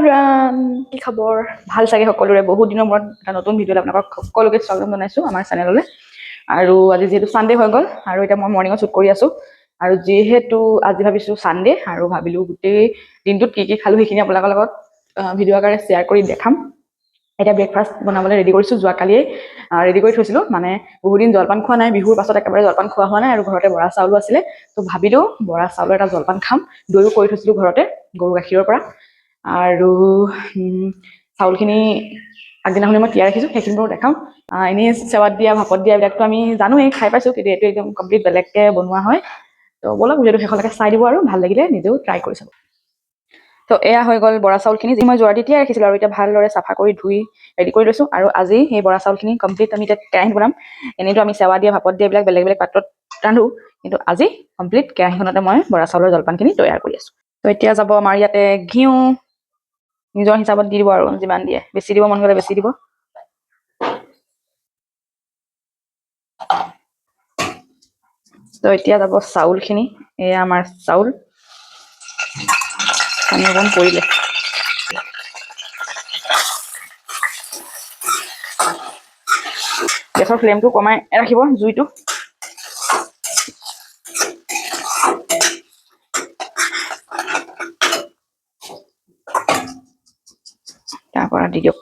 ৰাম কি খবৰ? ভাল চাগে সকলোৰে। বহুত দিনৰ মূৰত এটা নতুন ভিডিঅ'লৈ আপোনালোকক সকলোকে স্বাগতম জনাইছোঁ আমাৰ চেনেললৈ আৰু আজি যিহেতু ছানডে হৈ গ'ল আৰু এতিয়া মই মৰ্ণিঙত শ্বুট কৰি আছোঁ। আৰু যিহেতু আজি ভাবিছোঁ ছানডে আৰু ভাবিলোঁ গোটেই দিনটোত কি কি খালোঁ সেইখিনি আপোনালোকৰ লগত ভিডিঅ' আকাৰে শ্বেয়াৰ কৰি দেখাম। এতিয়া ব্ৰেকফাষ্ট বনাবলৈ ৰেডি কৰিছোঁ যোৱাকালিয়ে ৰেডি কৰি থৈছিলোঁ। মানে বহুত দিন জলপান খোৱা নাই বিহুৰ পাছত একেবাৰে জলপান খোৱা হোৱা নাই আৰু ঘৰতে বৰা চাউলো আছিলে। তো ভাবিলোঁ বৰা চাউলৰ এটা জলপান খাম। দৈও কৰি থৈছিলোঁ ঘৰতে গৰু গাখীৰৰ পৰা। আৰু চাউলখিনি আগদিনাখনি মই তিয়াই ৰাখিছোঁ সেইখিনি বাৰু আহ, এনেই চেৱাত দিয়া ভাপত দিয়া এইবিলাকতো আমি জানোৱেই খাই পাইছোঁ কিন্তু এইটো একদম কমপ্লিট বেলেগকৈ বনোৱা হয়। তো ব'লক ভিডিঅ'টো শেষলৈকে চাই দিব আৰু ভাল লাগিলে নিজেও ট্ৰাই কৰি চাব। তো এয়া হৈ গ'ল বৰা চাউলখিনি যি মই যোৱা তিয়াই ৰাখিছিলোঁ আৰু এতিয়া ভালদৰে চাফা কৰি ধুই ৰেডি কৰি লৈছোঁ। আৰু আজি সেই বৰা চাউলখিনি কমপ্লিট আমি এতিয়া কেৰাহীত বনাম। এনেইতো আমি চেৱা দিয়া ভাপত দিয়া এইবিলাক বেলেগ বেলেগ পাত্ৰত ৰান্ধোঁ কিন্তু আজি কমপ্লিট কেৰাহীখনতে মই বৰা চাউলৰ জলপানখিনি তৈয়াৰ কৰি আছোঁ। তো এতিয়া যাব আমাৰ ইয়াতে ঘিউ নিজৰ হিচাপত দি দিব আৰু যিমান দিয়ে। বেছি দিব মন গ'লে বেছি দিব। তো এতিয়া যাব চাউলখিনি। এয়া আমাৰ চাউল। পানী অকণ পৰিলে। গেছৰ ফ্লেমটো কমাই ৰাখিব জুইটো। দিয়ক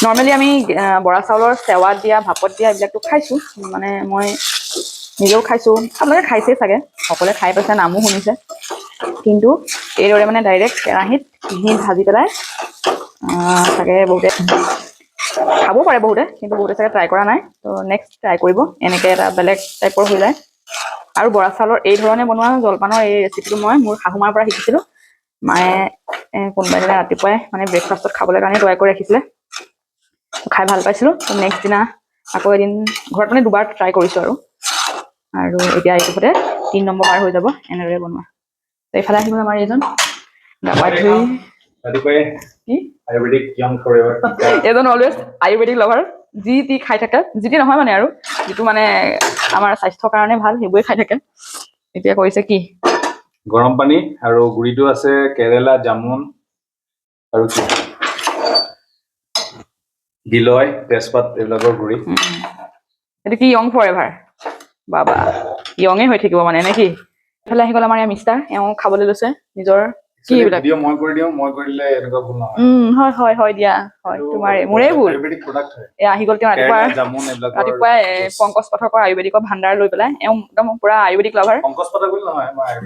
নৰ্মেলি আমি বৰা চাউলৰ চেৱাত দিয়া, ভাপত দিয়া এইবিলাকতো খাইছোঁ। মানে মই নিজেও খাইছোঁ। আপোনালোকে খাইছেই চাগে। সকলোৱে খাই পাইছে নামো শুনিছে। কিন্তু এইদৰে মানে ডাইৰেক্ট কেৰাহীত ঘি ভাজি পেলাই চাগে বহুতে খাব পাৰে বহুতে কিন্তু বহুতে চাগে ট্ৰাই কৰা নাই। তো নেক্সট ট্ৰাই কৰিব এনেকৈ এটা বেলেগ টাইপৰ হৈ যায়। আৰু বৰা চাউলৰ এই ধৰণে বনোৱা জলপানৰ এই ৰেচিপিটো মই মোৰ শাহুমাৰ পৰা শিকিছিলোঁ। মায়ে কোনোবা এদিনা ৰাতিপুৱাই মানে ব্ৰেকফাষ্টত খাবলৈ কাৰণে তৈয়াৰ কৰি ৰাখিছিলে। খাই ভাল পাইছিলোঁ। নেক্সট দিনা আকৌ এদিন ঘৰত মানে দুবাৰ ট্ৰাই কৰিছোঁ আৰু। আৰু এতিয়া এইটো সৈতে তিনি নম্বৰ বাৰ হৈ যাব এনেদৰে বনোৱা তো এইফালে আহিব আমাৰ এইজন গা পা ধুই এজন অলৱেজ আয়ুৰ্বেদিক লাভাৰ যি টি খাই থাকে যি টি নহয় মানে আৰু যিটো মানে আমাৰ স্বাস্থ্যৰ কাৰণে ভালো সেইবোৰে খাই থাকে। এতিয়া কৰিছে কি? গৰম পানী আৰু গুৰিটো আছে কেৰেলা জামুন আৰু কি? গিলয় তেজপাত এইবিলাকৰ গুৰি। এইটো কি য়ং ফৰ এভাৰ বাবা। য়ঙে হৈ থাকিব মানে নে কি? এইফালে আহি গ'ল আমাৰ ইয়াৰ মিষ্টাৰ এওঁ খাবলৈ লৈছে নিজৰ কি এইবিলাক। মই কৰি দিওঁ মই কৰিলে এনেকুৱা ভুল নহয়। হয় হয় হয় দিয়া হয় তোমাৰ মোৰে ভুল। আহি গ'ল তেওঁ ৰাতিপুৱা ৰাতিপুৱাই পংকজ পাঠকৰ আয়ুৰ্বেদিকৰ ভাণ্ডাৰ লৈ পেলাই এওঁ একদম পুৰা আয়ুৰ্বেদিক লাভাৰ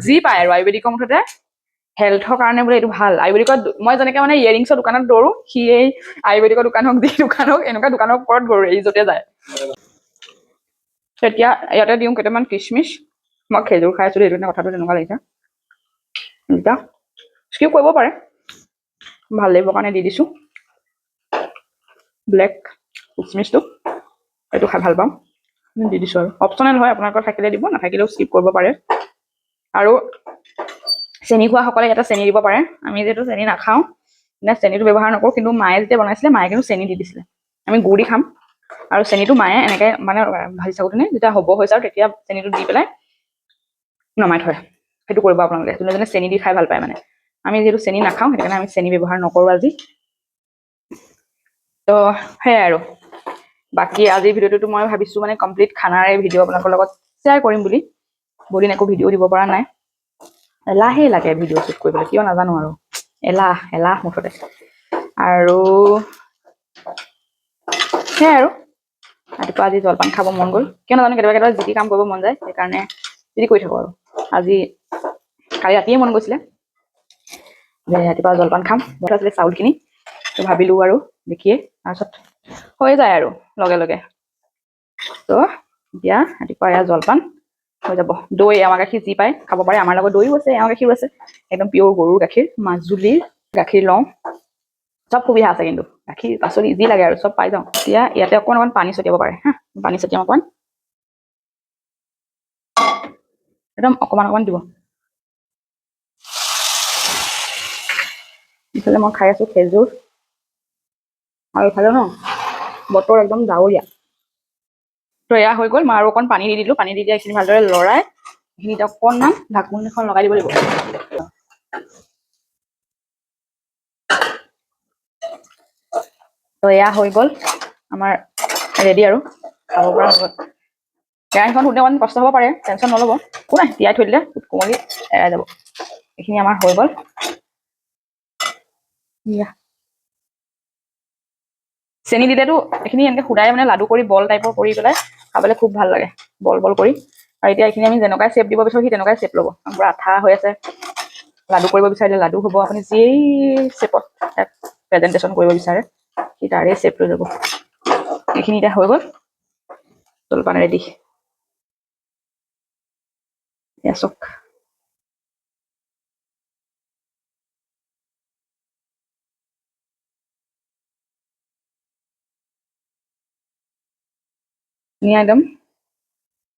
যি পায় আৰু আয়ুৰ্বেদিকৰ মুঠতে। হেল্থৰ কাৰণে বোলে এইটো ভালো। আয়ুৰ্বেদিকত মই যেনেকে মানে ইয়েৰিংছৰ দোকানত দৌৰো সি এই আয়ুৰ্বেদিকৰ দোকান হওক যি দোকান হওক এনেকুৱা দোকানৰ ওপৰত দৌৰে এই য'তে যায়। তেতিয়া ইয়াতে দিওঁ কেইটামান কিচমিচ মই খেজুৰ খাই আছো দেই, সেইটো কাৰণে কথাটো তেনেকুৱা লাগিছে এতিয়া স্কিপ কৰিব পাৰে ভাল লাগিবৰ কাৰণে দি দিছোঁ ব্লেক কিচমিচটো এইটো খাই ভাল পাওঁ দি দিছোঁ আৰু অপচনেল হয় আপোনালোকৰ থাকিলে দিব নাথাকিলেও স্কিপ কৰিব পাৰে আৰু চেনি খোৱাসকলে ইয়াতে চেনি দিব পাৰে আমি যিহেতু চেনি নাখাওঁ নে চেনিটো ব্যৱহাৰ নকৰোঁ কিন্তু মায়ে যেতিয়া বনাইছিলে মায়ে কিন্তু চেনি দি দিছিলে আমি গুড় খাম আৰু চেনিটো মায়ে এনেকৈ মানে ভাজি থাকোঁতে যেতিয়া হ'ব হৈছে আৰু তেতিয়া চেনিটো দি পেলাই নমাই থয়। সেইটো কৰিব আপোনালোকে। যোনে যোনে চেনি দি খাই ভাল পায় মানে। আমি যিহেতু চেনি নাখাওঁ সেইটো কাৰণে আমি চেনি ব্যৱহাৰ নকৰোঁ আজি। তো সেয়াই আৰু। বাকী আজিৰ ভিডিঅ'টোতো মই ভাবিছোঁ মানে কমপ্লিট খানাৰে ভিডিঅ' আপোনালোকৰ লগত শ্বেয়াৰ কৰিম বুলি। বহুদিন একো ভিডিঅ' দিব পৰা নাই। এলাহেই লাগে ভিডিঅ' শ্বুট কৰিবলৈ কিয় নাজানো আৰু। এলাহ এলাহ মুঠতে। আৰু সেয়াই আৰু। ৰাতিপুৱা আজি জলপান খাব মন গ'ল। কিয় নাজানো কেতিয়াবা কেতিয়াবা যি কাম কৰিব মন যায় সেইকাৰণে যি কৰি থাকোঁ আৰু। আজি কালি ৰাতিয়ে মন গৈছিলে। যে ৰাতিপুৱা জলপান খাম। বনাই আছিলে চাউলখিনি। তো ভাবিলোঁ আৰু দেখিয়ে তাৰপিছত হৈ যায় আৰু লগে লগে। তো এতিয়া ৰাতিপুৱা এয়া জলপান হৈ যাব। দৈ এৱা গাখীৰ যি পায় খাব পাৰে। আমাৰ লগত দৈও আছে এৱা গাখীৰো আছে। একদম পিয়'ৰ গৰুৰ গাখীৰ মাজুলীৰ গাখীৰ লওঁ। চব সুবিধা আছে কিন্তু। গাখীৰ পাচলি যি লাগে আৰু চব পাই যাওঁ। এতিয়া ইয়াতে অকণ অকণ পানী ছটিয়াব পাৰে। হা পানী ছটিয়াম অকণ। একদম অকমান অকমান দিব। ইফালে মই খাই আছো খেজুৰ। আৰু ইফালে ন বতৰ একদম ডাৱৰীয়া। তো এয়া হৈ গ'ল মই আৰু অকণ পানী দি দিলো। পানী দি দিয়া এইখিনি ভালদৰে লৰাই এইখিনিত অকণমান ঢাকোন এখন লগাই দিব লাগিব। তো এয়া হৈ গ'ল। আমাৰ ৰেডি আৰু। খাব পৰা হৈ গ'ল কেৰাহীখন শুতে অকণমান কষ্ট হ'ব পাৰে টেনশ্যন নল'ব। নাই তিয়াই থৈ দিলে কোমলি এৰাই যাব। এইখিনি আমাৰ হৈ গ'ল। চেনি দিলেতো এইখিনি এনেকে সুদাই মানে লাডু কৰি বল টাইপৰ কৰি পেলাই খাবলৈ খুব ভাল লাগে। বল বল কৰি। আৰু এতিয়া এইখিনি আমি যেনেকুৱাই শ্বেপ দিব বিচাৰোঁ সি তেনেকুৱাই শ্বেপ ল'ব। পূৰা আঠা হৈ আছে। লাডু কৰিব বিচাৰিলে লাডু হ'ব। আপুনি যি শ্বেপত প্ৰেজেণ্টেশ্যন কৰিব বিচাৰে। সি তাৰে শ্বেপ লৈ যাব এইখিনি এতিয়া হৈ গ'ল। জলপান এয়া চাওক ধুনীয়া একদম।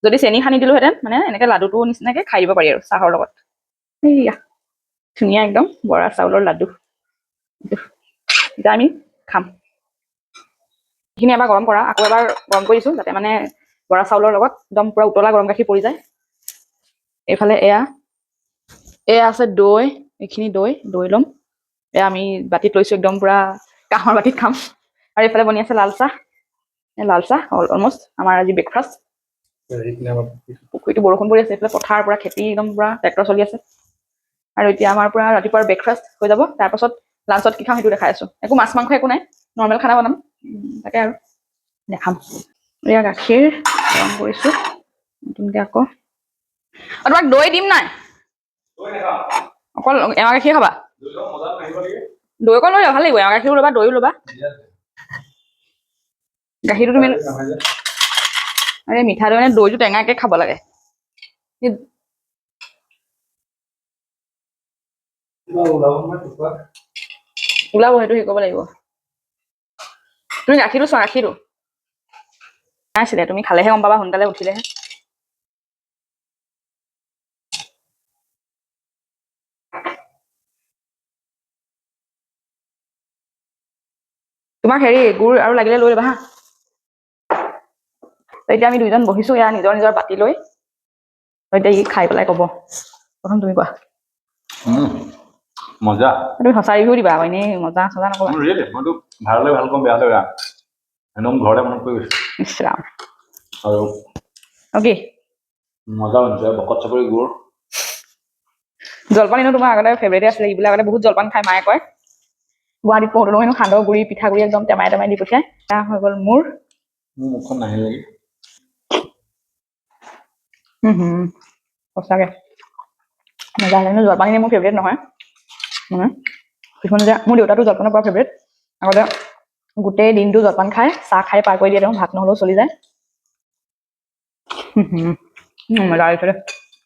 যদি চেনি সানি দিলোহেঁতেন মানে এনেকে লাডুটো নিচিনাকে খাই দিব পাৰি আৰু চাহৰ লগত। এইয়া, ধুনীয়া একদম বৰা চাউলৰ লাডু। এতিয়া আমি খাম। এইখিনি এবাৰ গৰম কৰা আকৌ এবাৰ গৰম কৰি দিছোঁ যাতে মানে বৰা চাউলৰ লগত একদম পূৰা উতলা গৰম গাখীৰ পৰি যায়। এইফালে এয়া এয়া আছে দৈ এইখিনি দৈ দৈ ল'ম। এয়া আমি বাতিত লৈছোঁ একদম পূৰা কাঁহৰ বাতিত খাম। আৰু এইফালে বনি আছে লাল চাহ। লাল চাহ অলমষ্ট আমাৰ আজি ব্ৰেকফাষ্ট পুখুৰীটো বৰষুণ পৰি আছে এইফালে পথাৰ পৰা খেতি একদম পূৰা ট্ৰেক্টৰ চলি আছে। আৰু এতিয়া আমাৰ পৰা ৰাতিপুৱাৰ ব্ৰেকফাষ্ট হৈ যাব। তাৰপাছত লাঞ্চত কি খাওঁ সেইটো দেখাই আছোঁ। একো মাছ মাংস একো নাই নৰ্মেল খানা বনাম। তাকে আৰু দেখাম। এয়া গাখীৰ গৰম কৰিছোঁ। নতুনকৈ আকৌ। তোমাক দৈ দিম নাই? অকল এৱা গাখীৰ খাবা? দৈ অকণ লৈ লোৱা ভাল লাগিব। এৱা গাখীৰো ল'বা দৈও ল'বা। গাখীৰটো তুমি আৰে মিঠা দৈ মানে দৈটো টেঙাকে খাব লাগে। ওলাব সেইটো শিকাব লাগিব। তুমি গাখীৰটো চোৱা গাখীৰটো। নাছিলে তুমি খালেহে গম পাবা সোনকালে উঠিলেহে। তোমাক হেৰি গুড় আৰু লাগিলে লৈ ল'বা হা। এতিয়া আমি দুইজন বহিছো ইয়াৰ নিজৰ নিজৰ বাতি লৈ। এতিয়া ই খাই পেলাই ক'ব। প্ৰথম তুমি কোৱা। মজা। তুমি সঁচা ৰিভিউ দিবা আকৌ এনেই মজা চজা নকবা। মইতো ভাল হ'লে ভাল কম বেয়া হ'লে বেয়া। একদম ঘৰতে মনত পৰি গৈছে। আৰু অ'কে। মজা বনিছে বকত চাপৰি গুড় জলপান এনেও তোমাৰ আগতে ফেভৰেটে আছিলে এইবিলাক আগতে বহুত জলপান খাই মায়ে কয়। গুৱাহাটীত পঢ়োতে নহয় এনেও সান্দহ গুড়ি পিঠাগুড়ি একদম টেমাই টেমাই দি পঠিয়াই এয়া হৈ গ'ল মোৰ। মোৰ মুখখন হুম হুম সঁচাকে। মজা লাগে কিন্তু জলপান এনেই মোৰ ফেভৰেট নহয়। মানে কিছুমান যে মোৰ দেউতাটো জলপানৰ পৰা ফেভৰেট আগতে গোটেই দিনটো জলপান খাই চাহ খাই পাৰ কৰি দিয়ে তেওঁ ভাত নহ'লেও চলি যায়। মজা দেই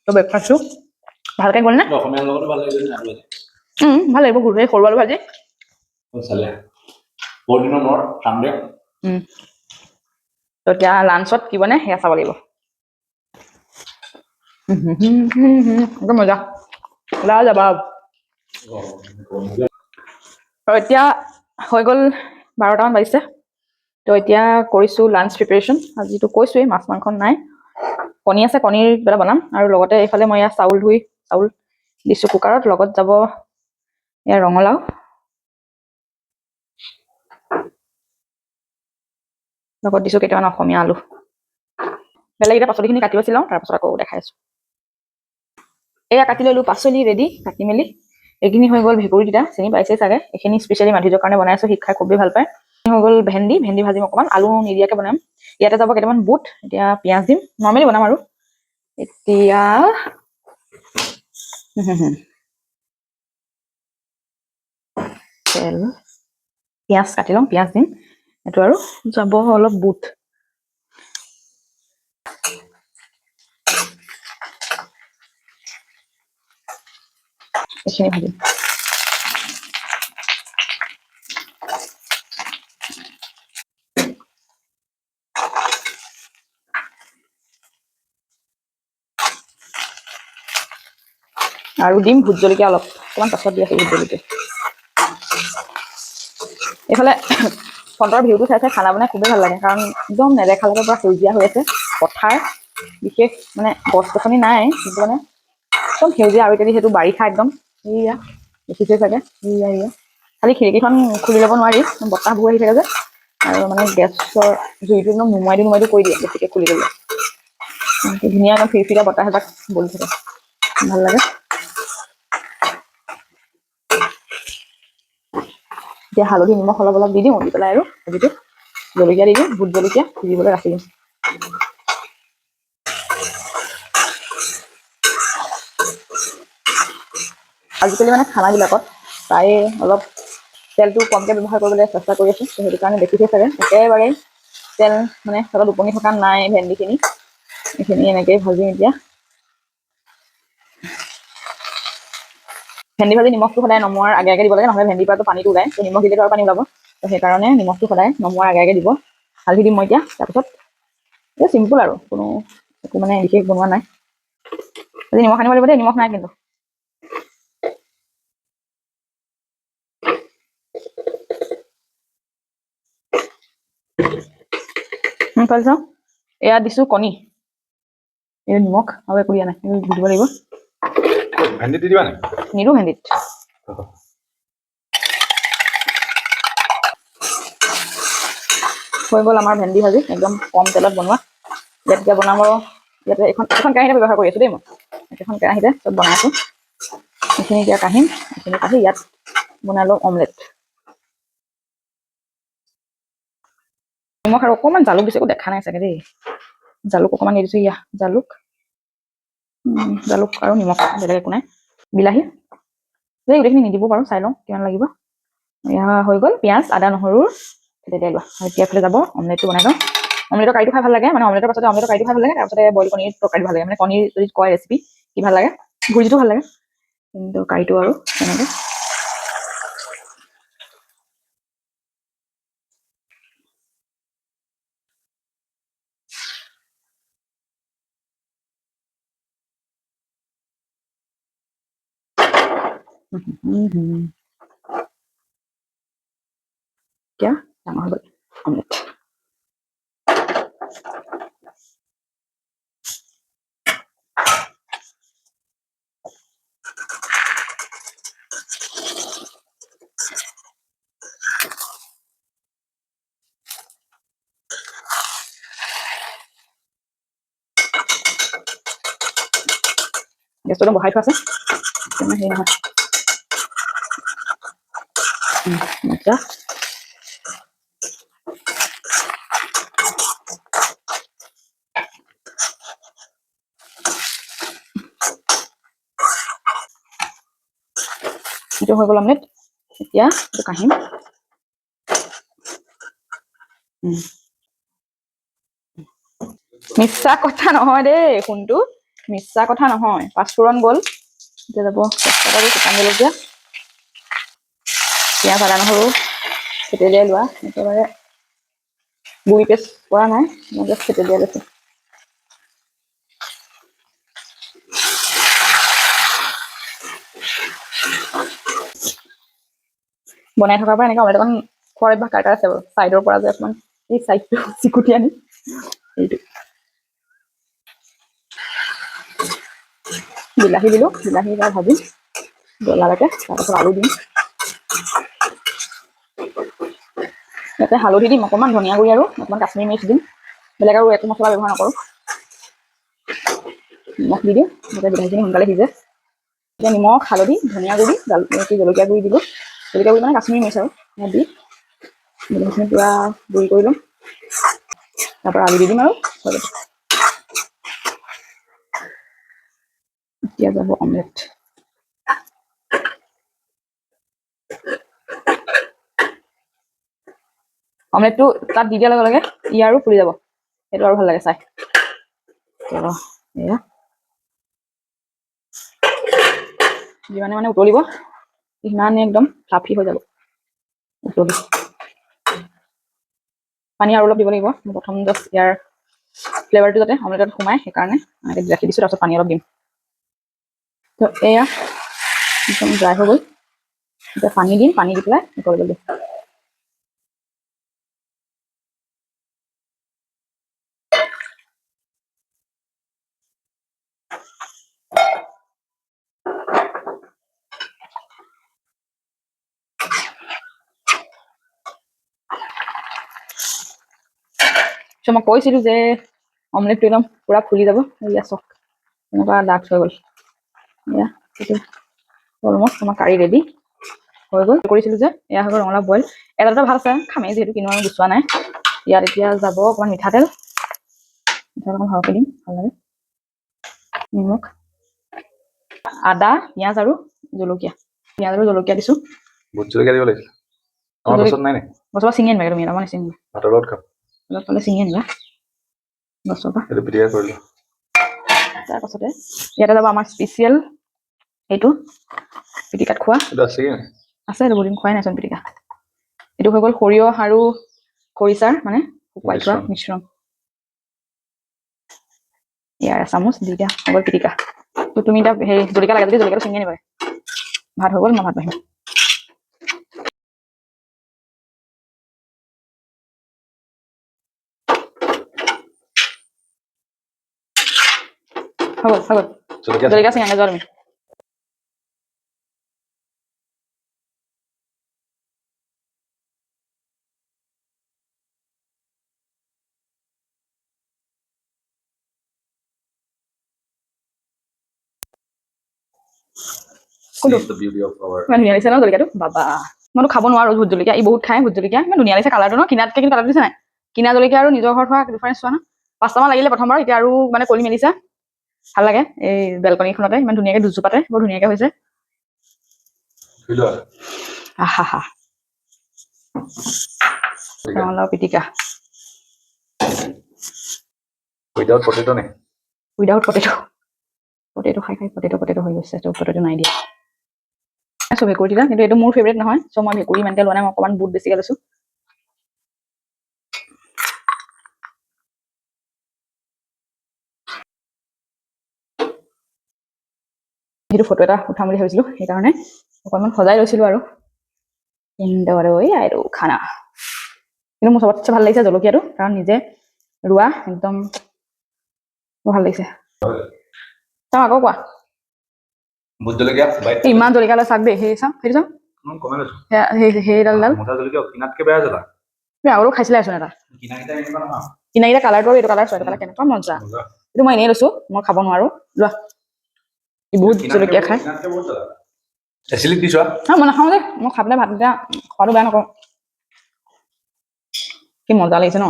তো ব্ৰেকফাষ্টটো ভালকে গ'ল নে? অসমীয়াৰ লগতো ভাল লাগিব গুৰ সৰু আলু ভাজি। তো এতিয়া লাঞ্চত কি বনে সেয়া চাব লাগিব। একদম মজা। লাজবাব আৰু এতিয়া হৈ গ'ল বাৰটামান বাজিছে। তো এতিয়া কৰিছোঁ লাঞ্চ প্ৰিপেৰেশ্যন আজিতো কৈছোৱেই মাছ মাংস নাই। কণী আছে কণীৰ কিবা বনাম। আৰু লগতে এইফালে মই ইয়াত চাউল ধুই চাউল দিছোঁ কুকাৰত। লগত যাব এয়া ৰঙালাও। লগত দিছোঁ কেইটামান অসমীয়া আলু। বেলেগ এতিয়া পাচলিখিনি কাটি বাছি লওঁ তাৰপাছত আকৌ দেখাই আছোঁ। এয়া কাটি ল'লোঁ পাচলি ৰেডি কাটি মেলি। এইখিনি হৈ গ'ল ভেকুৰীকেইটা, চিনি পাইছেই চাগে? এইখিনি স্পেচিয়েলি মাধুৰ্যৰ কাৰণে বনাই আছোঁ খাই খুবেই ভালো পায়। হৈ গ'ল ভেন্দি ভেন্দি ভাজিম অকণমান, আলু নিদিয়াকৈ বনাম। ইয়াতে যাব কেইটামান বুট, এতিয়া পিঁয়াজ দিম। নৰ্মেলি বনাম আৰু। এতিয়া। তেল, পিঁয়াজ কাটি লওঁ পিঁয়াজ দিম। এইটো আৰু, যাব অলপ বুট। এইখিনি ভাজিম আৰু দিম ভোট জলকীয়া অলপ, অকণমান পাছত দি আছোঁ ভোট জলকীয়া। এইফালে ফ্ৰণ্টৰ ভিউটো চাই চাই খানা বনাই খুবেই ভালো লাগে, কাৰণ একদম নেদেখালৈকে পৰা সেউজীয়া হৈ আছে। পথাৰ, বিশেষ মানে গছ গছনি নাই, কিন্তু মানে একদম সেউজীয়া আৰু এতিয়া যিহেতু বাৰিষা একদম এইয়া দেখিছে চাগে? এইয়া এইয়া। খালি খিৰিকীখন খুলি ল'ব নোৱাৰি বতাহবোৰ আহি থাকে যে। আৰু মানে গেছৰ জুইটো একদম নুমাই দি নুমাই দি কৰি দিয়ে বেছিকৈ খুলি ল'লে ধুনীয়া একদম ফিৰফিৰা বতাহ এজাক বলি থাকে। ভাল লাগে। এতিয়া হালধি নিমখ অলপ অলপ দি দিওঁ দি পেলাই আৰু ভাজিটো। জলকীয়া দি দিওঁ ভোট জলকীয়া সিজিবলৈ ৰাখি দিওঁ। আজিকালি মানে খানাবিলাকত প্ৰায়ে অলপ তেলটো কমকৈ ব্যৱহাৰ কৰিবলৈ চেষ্টা কৰি আছোঁ তো সেইটো কাৰণে দেখিছে চাগে। একেবাৰে তেল মানে তলত উপঙি থকা নাই ভেন্দিখিনি। এইখিনি এনেকেই ভাজিম এতিয়া। ভেন্দি ভাজি নিমখটো সদায় নমোৱাৰ আগে আগে দিব লাগে নহ'লে ভেন্দিৰ পৰাটো পানীটো ওলায় তো নিমখ দিলে আৰু পানী ওলাব। তো সেইকাৰণে নিমখটো সদায় নমোৱাৰ আগে আগে দিব। হালধি দিম মই এতিয়া তাৰপিছত এই চিম্পুল আৰু কোনো একো মানে বিশেষ বনোৱা নাই। আজি নিমখ আনিব লাগিব দেই নিমখ নাই কিন্তু। উম, পাইছ? এয়া দিছোঁ কণী। এই নিমখ আৰু একো দিয়া নাই। এইটো দি দিব লাগিব। ভেন্দি দি দিবা নে নিদো ভেন্দিত। হৈ গ'ল আমাৰ ভেন্দি ভাজি। একদম কম তেলত বনোৱা। ইয়াত এতিয়া বনাব ইয়াতে এখন এখন কেৰাহীতে ব্যৱহাৰ কৰি আছোঁ দেই মই। এখন কেৰাহীতে চব বনাই আছোঁ। এইখিনি এতিয়া কাঢ়িম। এইখিনি কাঢ়ি ইয়াত বনাই লওঁ অমলেট। নিমখ আৰু অকণমান জালুক দিছোঁ একো দেখা নাই চাগে দেই। জালুক অকণমান দি দিছোঁ ইয়া জালুক। জালুক আৰু নিমখ বেলেগ একো নাই। বিলাহী এই গোটেইখিনি নিদিব পাৰোঁ চাই লওঁ কিমান লাগিব। এয়া হৈ গ'ল পিঁয়াজ আদা নহৰু তেতিয়া লোৱা। এতিয়া এফালে যাব অমলেটটো বনাই লওঁ। অমলেটৰ কাৰীটো খাই ভাল লাগে মানে অমলেটৰ পাছতে অমলেটৰ কাৰীটো খাই ভাল লাগে তাৰপাছতে বইল কণীৰ তৰকাৰীটো ভাল লাগে। মানে কণীৰ যদি কয় ৰেচিপি কি ভাল লাগে ভুজিটো ভাল লাগে। কিন্তু কাৰীটো আৰু তেনেকৈ। Mhm. এতিয়া ডাঙৰ হৈ গ'ল অমলেট গেছটো একদম বহাই থোৱা আছে একদম হেৰি মজা এইটো হৈ গ'ল অমলেট এতিয়া এইটো কাঢ়িম। মিছা কথা নহয় দেই ফোনটো মিছা কথা নহয় পাঁচফোৰণ গ'ল এতিয়া যাব শুকান জলকীয়া পিঁয়াজ আদা নহৰু। থেতেলিয়াই লোৱা। একেবাৰে গুড়ি পেষ্ট কৰা নাই। মই জাষ্ট থেতেলিয়াই লৈছোঁ। বনাই থকাৰ পৰা এনেকৈ অমলেট অকণ খোৱাৰ অভ্যাস কাৰ কাৰ আছে বাৰু। ছাইডৰ পৰা যে অকণমান এই ছাইডটো চিকুটি আনি। এইটো। বিলাহী দিলোঁ। বিলাহী বা ভাজি জ্বলালৈকে। তাৰপাছত আলু দিম। ইয়াতে হালধি দিম অকণমান, ধনিয়া গুড়ি আৰু অকণমান কাশ্মীৰী মিৰ্চ দিম। বেলেগ আৰু একো মছলা ব্যৱহাৰ নকৰোঁ। নিমখ দি দিওঁ যাতে বিলাহীখিনি সোনকালে সিজে। এতিয়া নিমখ, হালধি, ধনিয়া গুড়ি কি জলকীয়া গুড়ি দিলোঁ। জলকীয়া গুড়ি মানে কাশ্মীৰী মিৰ্চ আৰু, ইয়াত দি বিলাহীখিনি পূৰা গুড়ি কৰি ল'ম। তাৰপৰা আলু দি দিম আৰু। এতিয়া যাব অমলেট অমলেটটো তাত দি দিয়াৰ লগে লগে ই আৰু ফুলি যাব। সেইটো আৰু ভাল লাগে চাই। এয়া যিমানে মানে উতলিব সিমানে একদম ফ্লাফি হৈ যাব। উতলি। পানী আৰু অলপ দিব লাগিব। মই প্ৰথম জাষ্ট ইয়াৰ ফ্লেভাৰটো যাতে অমলেটত সোমায় সেইকাৰণে এনেকৈ ৰাখি দিছোঁ তাৰপিছত পানী অলপ দিম। তো এয়া একদম ড্ৰাই হৈ গ'ল। এতিয়া পানী দিম পানী দি পেলাই দিম চ' মই কৈছিলো যে অমলেটটো একদম পুৰা ফুলি যাব এয়া চক এনেকুৱা ডাঠ হৈ গ'ল এয়া অলমষ্ট আমাৰ কাৰী ৰেডি হৈ গ'ল কৰিছিলো যে এয়া হৈ গ'ল ৰঙালাও বইল এটা এটা ভালো আছে খামেই যিহেতু কিনো আৰু গুচোৱা নাই ইয়াত এতিয়া যাব অকণমান মিঠাতেল মিঠাতেল অকণমান সৰহকৈ দিম ভালো লাগে নিমখ আদা পিঁয়াজ আৰু জলকীয়া পিঁয়াজ আৰু জলকীয়া দিছোঁ ভোট জলকীয়া দিব লাগিছিল আমাৰ গছত নাই নে গছৰ পৰা ছিঙি আনিবা তুমি মানে ছিঙি ভাতৰ লগত খাম অলপ পালে আনিবা গছৰ পৰা তাৰপাছতে ইয়াতে যাব আমাৰ স্পেচিয়েল এইটো পিটিকাত খোৱা আছে কি নাই আছে বহুত দিন খোৱাই নাইচোন পিটিকা এইটো হৈ গ'ল সৰিয়হ আৰু খৰিচাৰ মানে শুকুৱাই থোৱা মিশ্ৰণ ইয়াৰ এচামুচ দি দিয়া হৈ গ'ল পিটিকা তুমি এতিয়া হেৰি জলকীয়া লাগে যদি জলকীয়াটো ছিঙি আনিবা ভাত হৈ গ'ল মই ভাত বাঢ়িম the beauty of our ইমান ধুনীয়া লাগিছে ন জলকীয়াটো বাবা। মইতো খাব নোৱাৰো ভোট জলকীয়া ই বহুত খাই ভোট জলকীয়া ইমান ধুনীয়া লাগিছে কালাৰটো ন? কিনাতকে কিন্তু কালাৰটো দিছে নাই। কিনা জলকীয়া আৰু নিজৰ ঘৰত হোৱা ডিফাৰেঞ্চ চোৱা না? পাঁচটামান লাগিলে প্ৰথমবাৰ। এতিয়া আৰু মানে কলি মেলিছে। ভালো লাগে। এই বেলকনিখনতে ইমান ধুনীয়াকে দুজোপাতে বৰ ধুনীয়াকে হৈছে। আহা হা। ৰঙালাও পিটিকা। উইদাউট পটেটো নে? উইদাউট পটেটো পটেটো খাই খাই পটেটো পটেটো হৈ গৈছে ত' পটেটো নাই দিয়া। চ' ভেকুৰী দিলা কিন্তু এইটো মোৰ ফেভৰেট নহয় চ' মই ভেকুৰী ইমানকে লোৱা নাই মই অকণমান বুট বেছিকে লৈছোঁ। সেইটো ফটো এটা উঠাম বুলি ভাবিছিলো সেইকাৰণে অকণমান সজাই লৈছিলো আৰু। এই আৰু খানা কিন্তু মোৰ চবতছে ভাল লাগিছে জলকীয়াটো কাৰণ নিজে ৰোৱা একদম ভাল লাগিছে। চাওঁ আকৌ কোৱা। ইমান জলকীয়া লৈ চাওক দেই সেই চাওঁ সেইটো চাওঁ আগতেও খাইছিলে চোন এটা। কিনাকেইটা কিনাকেইটা কালাৰটো এইটো কালাৰ চোৱা এইটো কালাৰ কেনেকুৱা মজা। এইটো মই এনেই লৈছো মই খাব নোৱাৰো। লোৱা। বহুত জলকীয়া জ্বলা। এচিলিক হা মই নাখাওঁ দেই মই এতিয়া খোৱাটো বেয়া নকৰোঁ। কি মজা লাগিছে ন।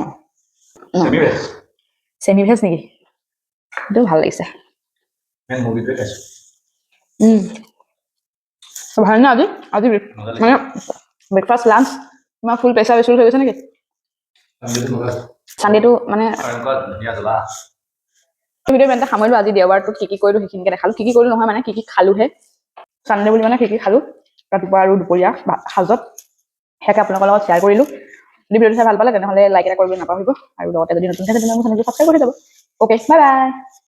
চেমি ভেজ নেকি? এইটো ভাল লাগিছে। ভাল নে আজি? আজি মানে ব্ৰেকফাষ্ট লাঞ্চ তোমাৰ ফুল হৈ গৈছে নেকি? চানডেটো মানে আৰু এনেকুৱা ধুনীয়া জ্বলা ভিডিঅ' ইমানতে সামৰিলো আজি দেওবাৰটোত কি কি কৰিলো সেইখিনিকে দেখালো। কি কি কৰিলো নহয় মানে কি কি খালোহে। চানডে বুলি মানে কি কি খালো ৰাতিপুৱা আৰু দুপৰীয়া সাজত। সেয়াকে আপোনালোকৰ লগত শ্বেয়াৰ কৰিলো। যদি ভিডিঅ'টো চাই ভাল পালে তেনেহ'লে লাইক এটা কৰিবলৈ নাপাহৰিব। আৰু লগতে যদি নতুন থাকে তেনেহ'লে মোৰ চেনেলটো ছাবস্ক্ৰাইব কৰি যাব অ'কে বাই বাই